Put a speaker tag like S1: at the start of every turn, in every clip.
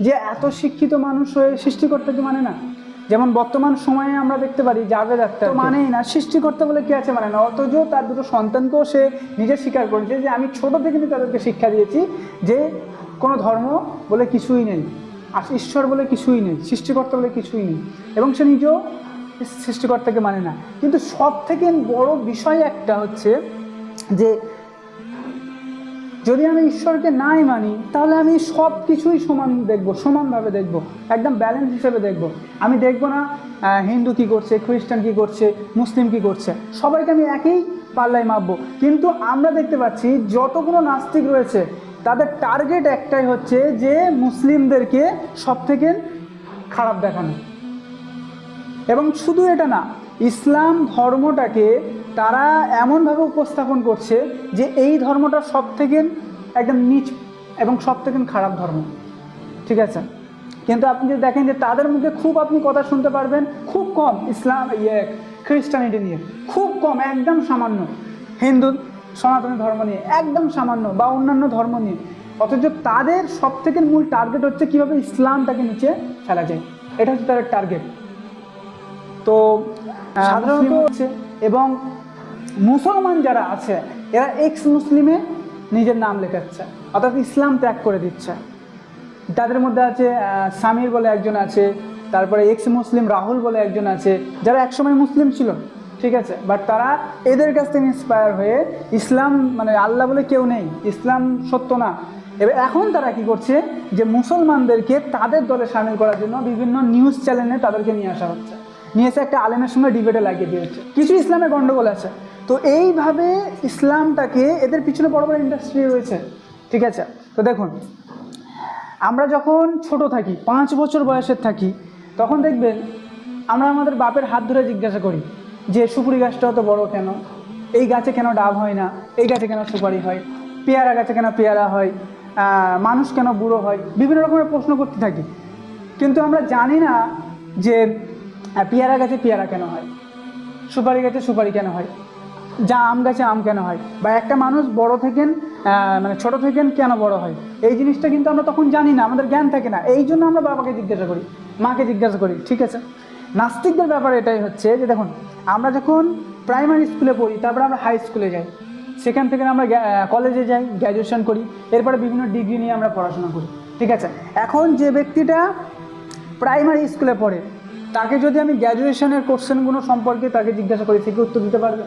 S1: যে এত শিক্ষিত মানুষ হয়ে সৃষ্টিকর্তাকে মানে না? যেমন বর্তমান সময়ে আমরা দেখতে পারি জাভেদ আক্তার তো মানেই না সৃষ্টিকর্তা বলে কি আছে মানে না? অথচ তার দুটো সন্তানকেও সে নিজে স্বীকার করেছে যে আমি ছোট থেকে তাদেরকে শিক্ষা দিয়েছি যে কোনো ধর্ম বলে কিছুই নেই আর ঈশ্বর বলে কিছুই নেই সৃষ্টিকর্তা বলে কিছুই নেই এবং সে নিজেও সৃষ্টিকর্তাকে মানে না। কিন্তু সব থেকে বড় বিষয় একটা হচ্ছে যে যদি আমি ঈশ্বরকে নাই মানি, তাহলে আমি সব কিছুই সমান দেখব, সমানভাবে দেখব, একদম ব্যালেন্স হিসেবে দেখব। আমি দেখব না হিন্দু কি করছে, খ্রিস্টান কি করছে, মুসলিম কি করছে। সবাইকে আমি একই পাল্লায় মাপবো। কিন্তু আমরা দেখতে পাচ্ছি, যতগুলো নাস্তিক রয়েছে, তাদের টার্গেট একটাই হচ্ছে যে মুসলিমদেরকে সব থেকে খারাপ দেখানো। এবং শুধু এটা না, ইসলাম ধর্মটাকে তারা এমনভাবে উপস্থাপন করছে যে এই ধর্মটা সব থেকে একদম নিচ এবং সব থেকে খারাপ ধর্ম। ঠিক আছে? কিন্তু আপনি যদি দেখেন যে তাদের মধ্যে খুব আপনি কথা শুনতে পারবেন খুব কম ইসলাম ইয়ে খ্রিস্টানিটি নিয়ে খুব কম একদম সামান্য হিন্দু সনাতনী ধর্ম নিয়ে একদম সামান্য বা অন্যান্য ধর্ম নিয়ে। অথচ তাদের সব থেকে মূল টার্গেট হচ্ছে কীভাবে ইসলামটাকে নিচে ফেলা যায়। এটা হচ্ছে তাদের টার্গেট তো সাধারণত হচ্ছে এবং মুসলমান যারা আছে এরা এক্স মুসলিমে নিজের নাম লেখাচ্ছে, অর্থাৎ ইসলাম ত্যাগ করে দিচ্ছে। তাদের মধ্যে আছে সামির বলে একজন আছে, তারপরে এক্স মুসলিম রাহুল বলে একজন আছে, যারা একসময় মুসলিম ছিল, ঠিক আছে? বাট তারা এদের কাছ থেকে ইন্সপায়ার হয়ে ইসলাম মানে আল্লাহ বলে কেউ নেই, ইসলাম সত্য না। এবার এখন তারা কি করছে, যে মুসলমানদেরকে তাদের দলে সামিল করার জন্য বিভিন্ন নিউজ চ্যানেলে তাদেরকে নিয়ে আসা হচ্ছে। নিয়ে এসে একটা আলেমের সঙ্গে ডিবেটে লাগিয়ে দিয়েছে। কিছু ইসলামে গণ্ডগোল আছে। তো এইভাবে ইসলামটাকে এদের পিছনে বড় বড় ইন্ডাস্ট্রি রয়েছে। ঠিক আছে? তো দেখুন, আমরা যখন ছোট থাকি, পাঁচ বছর বয়সের থাকি, তখন দেখবেন আমরা আমাদের বাপের হাত ধরে জিজ্ঞাসা করি যে, সুপুরি গাছটা অত বড় কেন? এই গাছে কেন ডাব হয় না? এই গাছে কেন সুপারি হয়? পেয়ারা গাছে কেন পেয়ারা হয়? মানুষ কেন বুড়ো হয়? বিভিন্ন রকমের প্রশ্ন করতে থাকি। কিন্তু আমরা জানি না যে পেয়ারা গাছে পেয়ারা কেন হয়? সুপারি গাছে সুপারি কেন হয়? যা আম গাছে আম কেন হয়? বা একটা মানুষ বড় থেকেন মানে ছোট থেকেন কেন বড় হয়? এই জিনিসটা কিন্তু আমরা তখন জানি না, আমাদের জ্ঞান থাকে না। এই জন্য আমরা বাবাকে জিজ্ঞাসা করি, মাকে জিজ্ঞাসা করি, ঠিক আছে? নাস্তিকদের ব্যাপার এটাই হচ্ছে যে দেখুন, আমরা যখন প্রাইমারি স্কুলে পড়ি, তারপরে আমরা হাই স্কুলে যাই। সেখান থেকে আমরা কলেজে যাই গ্র্যাজুয়েশন করি, এরপরে বিভিন্ন ডিগ্রি নিয়ে আমরা পড়াশোনা করি, ঠিক আছে? এখন যে ব্যক্তিটা প্রাইমারি স্কুলে পড়ে, তাকে যদি আমি গ্র্যাজুয়েশনের কোশ্চেনগুলো সম্পর্কে তাকে জিজ্ঞাসা করি, সে উত্তর দিতে পারবে?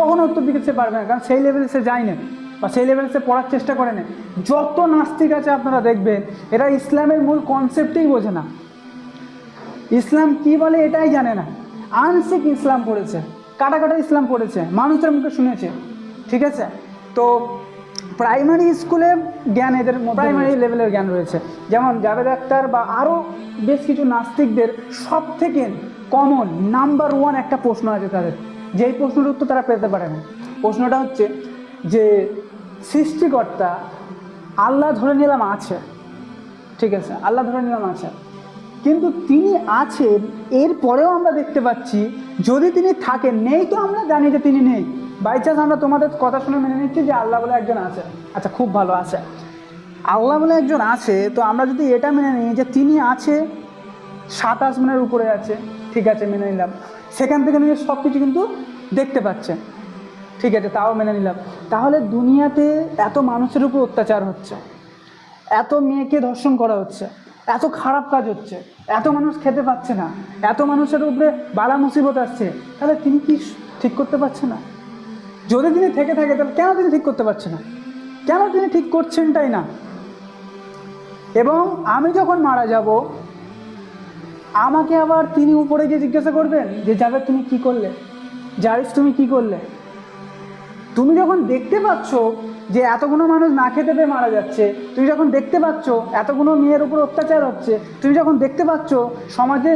S1: কখনো উত্তর দিতে সে পারবে না কারণ সেই লেভেলে সে যায় না বা সেই লেভেলে সে পড়ার চেষ্টা করে না। যত নাস্তিক আছে আপনারা দেখবেন এরা ইসলামের মূল কনসেপ্টেই বোঝে না। ইসলাম কি বলে এটাই জানে না। আনসিক ইসলাম পড়েছে কাটা কাটা ইসলাম পড়েছে মানুষের মুখে শুনেছে ঠিক আছে? তো প্রাইমারি স্কুলে জ্ঞান এদের প্রাইমারি লেভেলের জ্ঞান রয়েছে। যেমন জাভেদ আক্তার বা আরও বেশ কিছু নাস্তিকদের সব থেকে কমন নাম্বার ওয়ান একটা প্রশ্ন আছে তাদের। যেই প্রশ্নের উত্তর তারা পেতে পারে না। প্রশ্নটা হচ্ছে যে সৃষ্টিকর্তা আল্লাহ ধরে নিলাম আছে, ঠিক আছে? আল্লাহ ধরে নিলাম আছে। কিন্তু তিনি আছেন, এরপরেও আমরা দেখতে পাচ্ছি যদি তিনি থাকেন, নেই তো আমরা জানি যে তিনি নেই। বাই চান্স আমরা তোমাদের কথা শুনে মেনে নিচ্ছি যে আল্লাহ বলে একজন আছে। আচ্ছা খুব ভালো, আছে। আল্লাহ বলে একজন আছে, তো আমরা যদি এটা মেনে নিই যে তিনি আছে সাত আসমানের উপরে আছে, ঠিক আছে, মেনে নিলাম। সেখান থেকে নিজের সব কিছু কিন্তু দেখতে পাচ্ছে। ঠিক আছে, তাও মেনে নিলাম। তাহলে দুনিয়াতে এত মানুষের উপর অত্যাচার হচ্ছে, এত মেয়েকে ধর্ষণ করা হচ্ছে, এত খারাপ কাজ হচ্ছে, এত মানুষ খেতে পাচ্ছে না, এত মানুষের উপরে বালা মুসিবত আসছে, তাহলে তিনি কি ঠিক করতে পারছে না? যদি তিনি থেকে থাকে, তাহলে কেন তিনি ঠিক করতে পারছে না? কেন তিনি ঠিক করছেনটাই না? এবং আমি যখন মারা যাব আমাকে আবার তিনি উপরে গিয়ে জিজ্ঞাসা করবেন যে যাবে তুমি কি করলে? জারিস তুমি কি করলে? তুমি যখন দেখতে পাচ্ছ যে এতগুলো মানুষ না খেতে পেয়ে মারা যাচ্ছে, তুমি যখন দেখতে পাচ্ছ এতগুলো মেয়ের উপর অত্যাচার হচ্ছে, তুমি যখন দেখতে পাচ্ছ সমাজে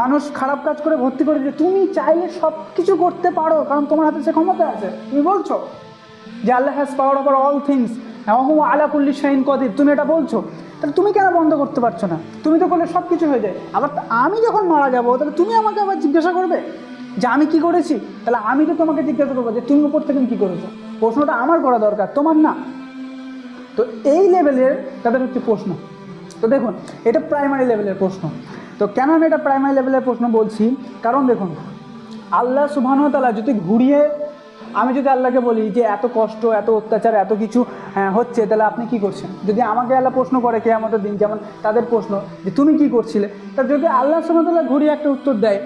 S1: মানুষ খারাপ কাজ করে ভর্তি করে যে তুমি চাইলে সব কিছু করতে পারো, কারণ তোমার হাতে সে ক্ষমতা আছে। তুমি বলছো যে, Allah has power over all things আলা কুল্লি শাহিন কদির তুমি এটা বলছো। তাহলে তুমি কেন বন্ধ করতে পারছ না? তুমি তো করলে সব কিছু হয়ে যায়। আবার আমি যখন মারা যাব, তাহলে তুমি আমাকে আবার জিজ্ঞাসা করবে? যে আমি কি করেছি? তাহলে আমি তো তোমাকে জিজ্ঞাসা করব যে তুমি উপর থেকে কি করেছ? প্রশ্নটা আমার করা দরকার, তোমার না। তো এই লেভেলের তাদের হচ্ছে প্রশ্ন। তো দেখুন, এটা প্রাইমারি লেভেলের প্রশ্ন। তো কেন আমি এটা প্রাইমারি লেভেলের প্রশ্ন বলছি? কারণ দেখুন, আল্লাহ সুবাহতালা যদি ঘুরিয়ে আমি যদি আল্লাহকে বলি যে এত কষ্ট এত অত্যাচার এত কিছু হ্যাঁ, হচ্ছে তাহলে আপনি কি করছেন? যদি আমাকে আল্লাহ প্রশ্ন করে কে আমাদের দিন যেমন তাদের প্রশ্ন যে তুমি কি করছিলে? তা যদি আল্লাহ সুমতাল্লাহ ঘুরিয়ে একটা উত্তর দেয়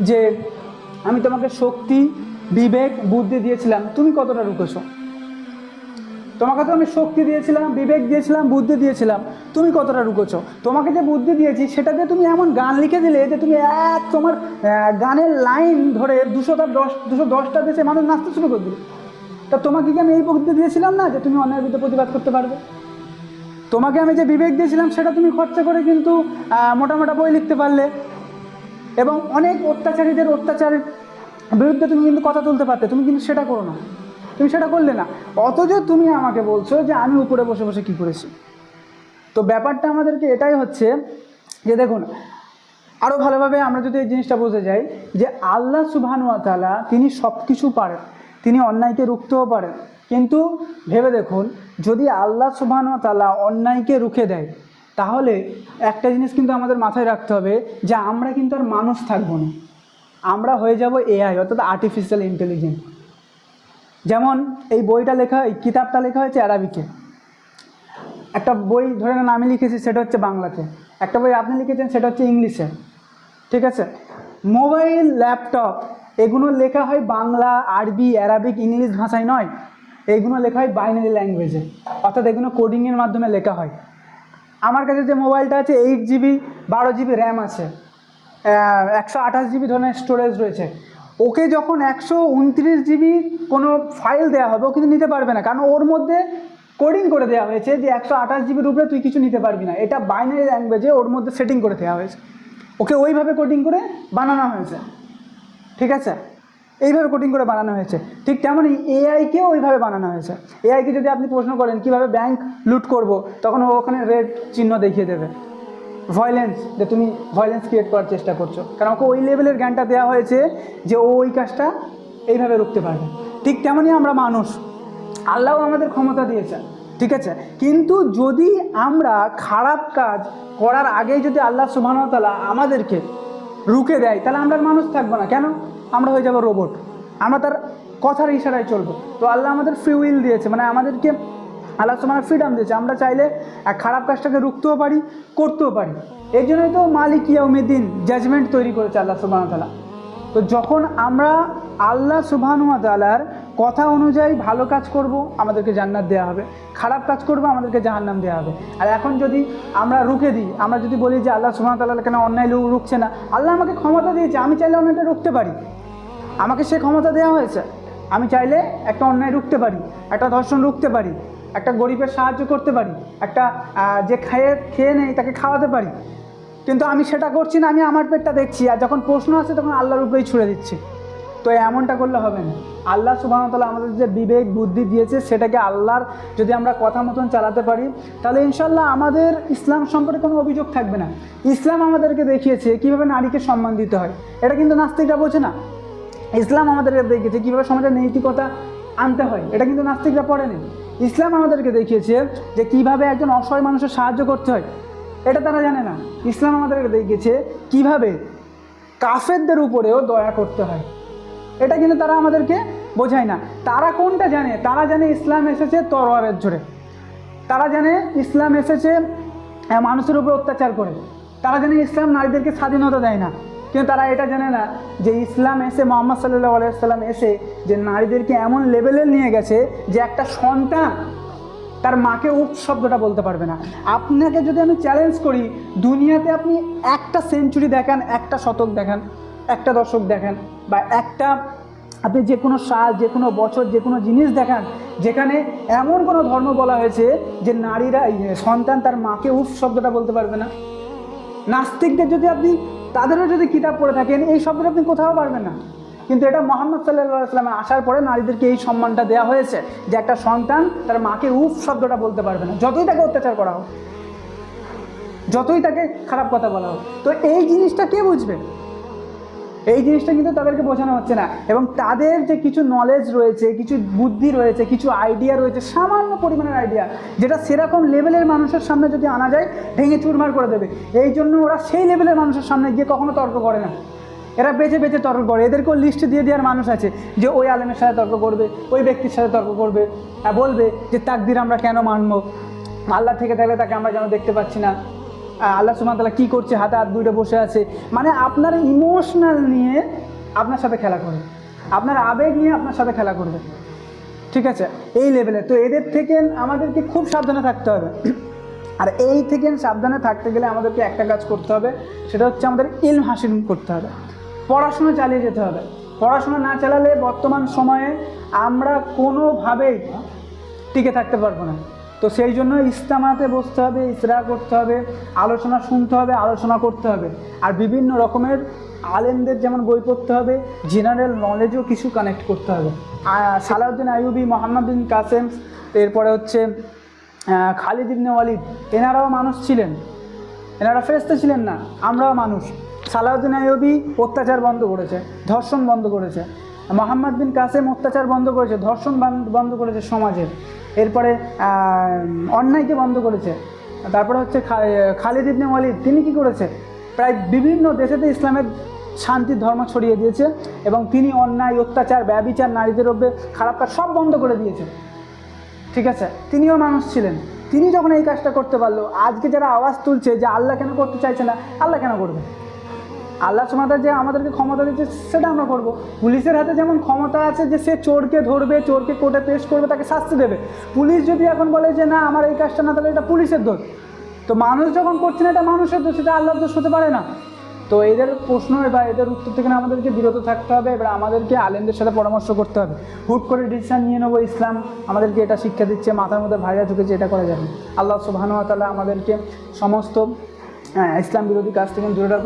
S1: যে আমি তোমাকে শক্তি বিবেক বুদ্ধি দিয়েছিলাম তুমি কতটা রুকেছো তোমাকে তো আমি শক্তি দিয়েছিলাম বিবেক দিয়েছিলাম বুদ্ধি দিয়েছিলাম। তুমি কতটা রুকেছো? তোমাকে যে বুদ্ধি দিয়েছি সেটা দিয়ে তুমি এমন গান লিখে দিলে যে তুমি এক তোমার গানের লাইন ধরে দুশোটা দশ দুশো দশটা দেশে মানুষ নাচতে শুরু করে দিল। তা তোমাকে কি আমি এই বুদ্ধি দিয়েছিলাম না যে তুমি অন্যায়ের বিরুদ্ধে প্রতিবাদ করতে পারবে? তোমাকে আমি যে বিবেক দিয়েছিলাম সেটা তুমি খরচা করে কিন্তু আহ, মোটা মোটা বই লিখতে পারলে। এবং অনেক অত্যাচারীদের অত্যাচারের বিরুদ্ধে তুমি কিন্তু কথা তুলতে পারতে তুমি কিন্তু সেটা করো না। তুমি সেটা করলে না। অথচ তুমি আমাকে বলছো যে আমি উপরে বসে বসে কি করেছি। তো ব্যাপারটা আমাদেরকে এটাই হচ্ছে যে দেখুন আরও ভালোভাবে আমরা যদি এই জিনিসটা বুঝে যাই যে আল্লাহ সুবহানুয়া তাআলা তিনি সব কিছু পারেন। তিনি অন্যায়কে রুখতেও পারেন। কিন্তু ভেবে দেখুন, যদি আল্লাহ সুবহানুয়া তাআলা অন্যায়কে রুখে দেয়, তাহলে একটা জিনিস কিন্তু আমাদের মাথায় রাখতে হবে যে আমরা কিন্তু আর মানুষ থাকব না। আমরা হয়ে যাব এআই অর্থাৎ আর্টিফিশিয়াল ইন্টেলিজেন্স যেমন এই বইটা লেখা, এই কিতাবটা লেখা হয়েছে অ্যারাবিকে একটা বই ধরে নেন আমি লিখেছি, সেটা হচ্ছে বাংলাতে। একটা বই আপনি লিখেছেন, সেটা হচ্ছে ইংলিশে। ঠিক আছে? মোবাইল, ল্যাপটপ, এগুলো লেখা হয় বাংলা, আরবি, অ্যারাবিক, ইংলিশ ভাষায় নয়। এইগুলো লেখা হয় বাইনারি ল্যাঙ্গুয়েজে। অর্থাৎ এগুলো কোডিংয়ের মাধ্যমে লেখা হয়। আমার কাছে যে মোবাইলটা আছে এইট জিবি বারো জিবি র্যাম আছে। একশো আঠাশ জিবি ধরনের স্টোরেজ রয়েছে। ওকে যখন একশো উনত্রিশ জিবি কোনো ফাইল দেওয়া হবে, ও কিন্তু নিতে পারবে না। কারণ ওর মধ্যে কোডিং করে দেওয়া হয়েছে যে একশো আঠাশ জিবির উপরে তুই কিছু নিতে পারবি না। এটা বাইনারি ল্যাঙ্গুয়েজে ওর মধ্যে সেটিং করে দেওয়া হয়েছে। ওকে ওইভাবে কোডিং করে বানানো হয়েছে। ঠিক আছে? এইভাবে কোডিং করে বানানো হয়েছে। ঠিক তেমনই এআইকেও ওইভাবে বানানো হয়েছে। এআইকে যদি আপনি প্রশ্ন করেন, কীভাবে ব্যাংক লুট করব? তখন ও ওখানে রেড চিহ্ন দেখিয়ে দেবে। ভয়লেন্স যে তুমি ভয়লেন্স ক্রিয়েট করার চেষ্টা করছ। কারণ ওকে ওই লেভেলের জ্ঞানটা দেওয়া হয়েছে যে ও ওই কাজটা এইভাবে রুখতে পারবে। ঠিক তেমনই আমরা মানুষ। আল্লাহও আমাদের ক্ষমতা দিয়েছেন, ঠিক আছে? কিন্তু যদি আমরা খারাপ কাজ করার আগেই যদি আল্লাহ সুবাহতালা আমাদেরকে রুখে দেয়, তাহলে আমরা মানুষ থাকব না। কেন? আমরা হয়ে যাব রোবট আমরা তার কথার ইশারায় চলবো। তো আল্লাহ আমাদের ফ্রি উইল দিয়েছে। মানে আমাদেরকে আল্লাহ সুবহানাহু ফ্রিডম দিয়েছে। আমরা চাইলে এক খারাপ কাজটাকে রুখতেও পারি, করতেও পারি। এই জন্যই তো মালিক ইয়াউমিদ্দিন জাজমেন্ট তৈরি করেছে আল্লাহ সুবহানাহু তাআলা। তো যখন আমরা আল্লাহ সুবহানুয়া তালার কথা অনুযায়ী ভালো কাজ করব, আমাদেরকে জান্নাত দেওয়া হবে। খারাপ কাজ করব, আমাদেরকে জাহান্নাম দেওয়া হবে। আর এখন যদি আমরা রুখে দিই, আমরা যদি বলি যে আল্লাহ সুবহান তাল্লাহ কেন অন্যায় লোক রুখছে না, আল্লাহ আমাকে ক্ষমতা দিয়েছে, আমি চাইলে অন্যায়টা রুখতে পারি। আমাকে সে ক্ষমতা দেওয়া হয়েছে, আমি চাইলে একটা অন্যায় রুখতে পারি, একটা ধর্ষণ রুখতে পারি। একটা গরিবের সাহায্য করতে পারি, একটা যে খেয়ে খেয়ে নেই তাকে খাওয়াতে পারি। কিন্তু আমি সেটা করছি না, আমি আমার পেটটা দেখছি, আর যখন প্রশ্ন আসে তখন আল্লাহর উপরেই ছুড়ে দিচ্ছি। তো এমনটা করলে হবে না। আল্লাহ সুবাহতাল্লাহ আমাদের যে বিবেক, বুদ্ধি দিয়েছে, সেটাকে আল্লাহর যদি আমরা কথা মতন চালাতে পারি, তাহলে ইনশাল্লাহ আমাদের ইসলাম সম্পর্কে কোনো অভিযোগ থাকবে না। ইসলাম আমাদেরকে দেখিয়েছে কীভাবে নারীকে সম্মান দিতে হয়। এটা কিন্তু নাস্তিকরা বোঝে না। ইসলাম আমাদেরকে দেখিয়েছে কীভাবে সমাজের নৈতিকতা আনতে হয়। এটা কিন্তু নাস্তিকরা পড়েনি ইসলাম আমাদেরকে দেখিয়েছে যে কীভাবে একজন অসহায় মানুষের সাহায্য করতে হয়, এটা তারা জানে না। ইসলাম আমাদেরকে দেখিয়েছে কীভাবে কাফেরদের উপরেও দয়া করতে হয়। এটা কিন্তু তারা আমাদেরকে বোঝায় না। তারা কোনটা জানে? তারা জানে ইসলাম এসেছে তরোয়ারের জোরে। তারা জানে ইসলাম এসেছে মানুষের উপর অত্যাচার করে। তারা জানে ইসলাম নারীদেরকে স্বাধীনতা দেয় না। কিন্তু তারা এটা জানে না যে ইসলাম এসে মোহাম্মদ সাল্লাহ আলাইসাল্লাম এসে যে নারীদেরকে এমন লেভেলে নিয়ে গেছে যে একটা সন্তান তার মাকে উপ শব্দটা বলতে পারবে না। আপনাকে যদি আমি চ্যালেঞ্জ করি, দুনিয়াতে আপনি একটা সেঞ্চুরি দেখান, একটা শতক দেখান, একটা দশক দেখান, বা একটা আপনি যে কোনো সাল, যে কোনো বছর, যে কোনো জিনিস দেখান, যেখানে এমন কোনো ধর্ম বলা হয়েছে যে নারীরা সন্তান তার মাকে উফ শব্দটা বলতে পারবে না। নাস্তিকদের যদি আপনি তাদেরও যদি কিতাব পড়ে থাকেন, এই শব্দটা আপনি কোথাও পারবেন না। কিন্তু এটা মোহাম্মদ সাল্লাহ সাল্লামে আসার পরে নারীদেরকে এই সম্মানটা দেওয়া হয়েছে যে একটা সন্তান তার মাকে উফ শব্দটা বলতে পারবে না। যতই তাকে অত্যাচার করা হোক, যতই তাকে খারাপ কথা বলা হোক। তো এই জিনিসটা কে বুঝবে? এই জিনিসটা কিন্তু তাদেরকে বোঝানো হচ্ছে না। এবং তাদের যে কিছু নলেজ রয়েছে, কিছু বুদ্ধি রয়েছে, কিছু আইডিয়া রয়েছে, সামান্য পরিমাণের আইডিয়া যেটা সেরকম লেভেলের মানুষের সামনে যদি আনা যায়, ভেঙে চুরমার করে দেবে। এই জন্য ওরা সেই লেভেলের মানুষের সামনে গিয়ে কখনো তর্ক করে না। এরা বেঁচে বেঁচে তর্ক করে। এদেরকেও লিস্ট দিয়ে দেওয়ার মানুষ আছে যে ওই আলেমের সাথে তর্ক করবে, ওই ব্যক্তির সাথে তর্ক করবে বলবে যে, তাকদির আমরা কেন মানবো? আল্লাহ থেকে থাকলে তাকে আমরা কেন দেখতে পাচ্ছি না। আল্লাহ সুমান তালা কী করছে? হাতে হাত দুইটা বসে আছে। মানে আপনার ইমোশনাল নিয়ে আপনার সাথে খেলা করবে। আপনার আবেগ নিয়ে আপনার সাথে খেলা করবে। ঠিক আছে? এই লেভেলে তো এদের থেকে আমাদেরকে খুব সাবধানে থাকতে হবে। আর এই থেকে সাবধানে থাকতে গেলে আমাদেরকে একটা কাজ করতে হবে। সেটা হচ্ছে আমাদের ইলম হাসিল করতে হবে। পড়াশোনা চালিয়ে যেতে হবে। পড়াশোনা না চালালে বর্তমান সময়ে আমরা কোনোভাবেই টিকে থাকতে পারব না। তো সেই জন্য ইস্তামাতে বসতে হবে ইসরা করতে হবে, আলোচনা শুনতে হবে, আলোচনা করতে হবে। আর বিভিন্ন রকমের আলেমদের যেমন বই পড়তে হবে জেনারেল নলেজও কিছু কানেক্ট করতে হবে। সালাউদ্দিন আইয়ুবি, মোহাম্মদ বিন কাসেম, এরপরে হচ্ছে খালিদ ইবনে ওয়ালিদ, এনারাও মানুষ ছিলেন। এনারা ফেরস্তে ছিলেন না, আমরাও মানুষ। সালাউদ্দিন আইয়ুবি অত্যাচার বন্ধ করেছে, ধর্ষণ বন্ধ করেছে। মোহাম্মদ বিন কাসেম অত্যাচার বন্ধ করেছে, ধর্ষণ বান- বন্ধ করেছে সমাজের। এরপরে অন্যায়কে বন্ধ করেছে। তারপরে হচ্ছে খালিদ ইবনে ওয়ালিদ, তিনি কি করেছে? প্রায় বিভিন্ন দেশেতে ইসলামের শান্তির ধর্ম ছড়িয়ে দিয়েছে এবং তিনি অন্যায়, অত্যাচার, ব্যবিচার, নারীদের ওপরে খারাপ কাজ সব বন্ধ করে দিয়েছে। ঠিক আছে? তিনিও মানুষ ছিলেন। তিনি যখন এই কাজটা করতে পারল, আজকে যারা আওয়াজ তুলছে যে আল্লাহ কেন করতে চাইছে না, আল্লাহ কেন করবে? আল্লাহ সমাদার যে আমাদেরকে ক্ষমতা দিচ্ছে সেটা আমরা করব। পুলিশের হাতে যেমন ক্ষমতা আছে যে সে চোরকে ধরবে চোরকে কোর্টে পেশ করবে তাকে শাস্তি দেবে। পুলিশ যদি এখন বলে যে না আমার এই কাজটা না তাহলে এটা পুলিশের দোষ। তো মানুষ যখন করছে না এটা মানুষের দোষ এটা আল্লাহর দোষ হতে পারে না। তো এদের প্রশ্ন বা এদের উত্তর থেকে আমাদেরকে বিরত থাকতে হবে এবার আমাদেরকে আলেমদের সাথে পরামর্শ করতে হবে। হুট করে ডিসিশান নিয়ে নেব ইসলাম আমাদেরকে এটা শিক্ষা দিচ্ছে মাথার মধ্যে ভাইরা ঢুকেছে এটা করা যাবে। আল্লাহ সুবাহানুয়াতালা আমাদেরকে সমস্ত হ্যাঁ, ইসলাম বিরোধী কাজ থেকে দূরে রাখুন